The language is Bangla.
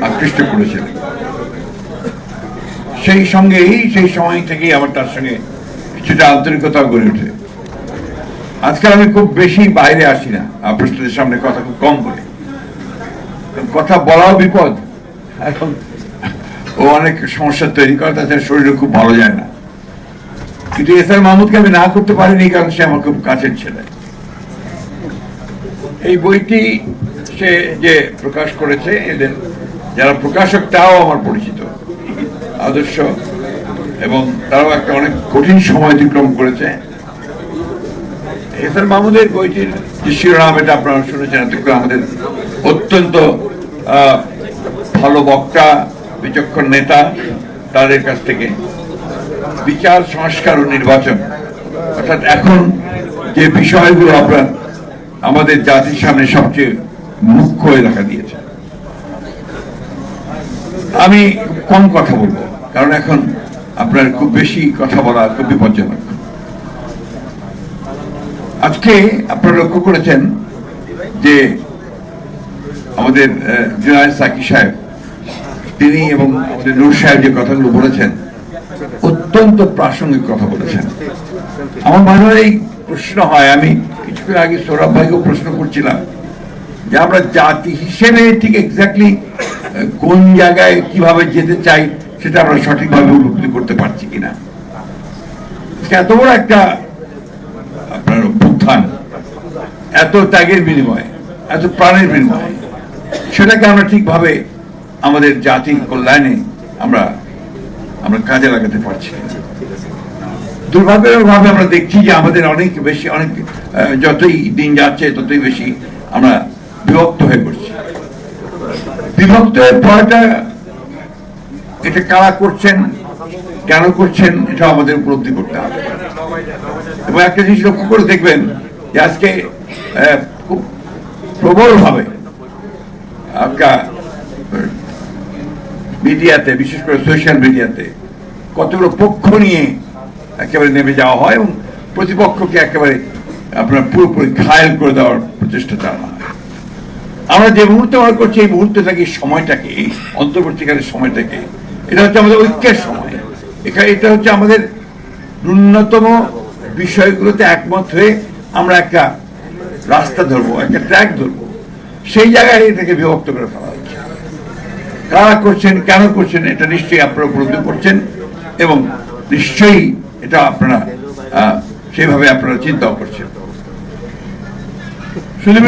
সন্তুষ্ট করেছিলেন সেই সঙ্গেই, সেই সময় থেকেই আমার তার সঙ্গে কিছুটা আন্তরিকতা গড়ে ওঠে আজকাল আমি খুব বেশি বাইরে আসি না। আপনাদের সামনে কথা খুব কম বলি। কথা বলাও বিপদ। এখন ও অনেক সমস্যা তৈরি করে, তাছাড়া শরীরে খুব ভালো যায় না। কিন্তু এস আর মাহমুদকে আমি না করতে পারিনি, কারণ সে আমার খুব কাছের ছেলে। এই বইটি সে যে প্রকাশ করেছে, এদের যারা প্রকাশক, তাও আমার পরিচিত। আদর্শ। এবং তারাও একটা অনেক কঠিন সময় অতিক্রম করেছে। আর মাহমুদের বইটির যে শিরোনাম, এটা আপনারা শুনেছেন এতক্ষণ আমাদের অত্যন্ত ভালো বক্তা, বিচক্ষণ নেতা, তাদের কাছ থেকে বিচার, সংস্কার ও নির্বাচন। অর্থাৎ এখন যে বিষয়গুলো আপনার আমাদের জাতির সামনে সবচেয়ে মুখ্য হয়ে দেখা দিয়েছে। আমি কম কথা বলব, কারণ এখন আপনার খুব বেশি কথা বলা খুব বিপজ্জনক। আজকে আপনারা লক্ষ্য করেছেন যে আমাদের জুনায়দ সাকি সাহেব, তিনি এবং আমাদের নূর সাহেব যে কথাগুলো বলেছেন, অত্যন্ত প্রাসঙ্গিক কথা বলেছেন। আমার মনে হয় প্রশ্ন হয়, আমি কিছুক্ষণ আগে সৌরভ ভাইকেও প্রশ্ন করছিলাম যে আমরা জাতি হিসেবে ঠিক এক্স্যাক্টলি কোন জায়গায় কীভাবে যেতে চাই সেটা আমরা সঠিকভাবে উপলব্ধি করতে পারছি কিনা। এত বড় একটা, আপনার অভ্যুত্থান, এত ত্যাগের বিনিময়ে, এত প্রাণের বিনিময়ে, সেটাকে আমরা ঠিকভাবে আমাদের জাতির কল্যাণে আমরা আমরা কাজে লাগাতে পারছি দুর্ভাগ্যভাবে আমরা দেখছি যে আমাদের অনেক বেশি, অনেক যতই দিন যাচ্ছে ততই বেশি আমরা বিভক্ত হয়ে পড়ছে। বিভক্ত হয়ে পড়াটা এটা কারা করছেন, কেন করছেন, এটা আমাদের উপলব্ধি করতে হবে। এবং একটা জিনিস লক্ষ্য করে দেখবেন যে আজকে খুব প্রবলভাবে আপনার মিডিয়াতে, বিশেষ করে সোশ্যাল মিডিয়াতে কতগুলো পক্ষ নিয়ে একেবারে নেমে যাওয়া হয় এবং প্রতিপক্ষকে একেবারে আপনার পুরোপুরি ঘায়ল করে দেওয়ার প্রচেষ্টা হয়। আমরা যে মুহূর্তে মনে করছি, এই মুহূর্তটাকে এই সময়টাকে, এই অন্তর্বর্তীকালের সময়টাকে। এটা হচ্ছে আমাদের ঐক্যের সময়। এখানে এটা হচ্ছে আমাদের ন্যূনতম বিষয়গুলোতে একমত হয়ে আমরা একটা রাস্তা ধরবো, একটা ট্র্যাক ধরবো। সেই জায়গায় এটাকে বিভক্ত করে ফেলা হচ্ছে। কারা করছেন, কেন করছেন, এটা নিশ্চয়ই আপনারা উপলব্ধি করছেন এবং নিশ্চয়ই এটা আপনারা সেইভাবে আপনারা চিন্তাও করছেন। শুধু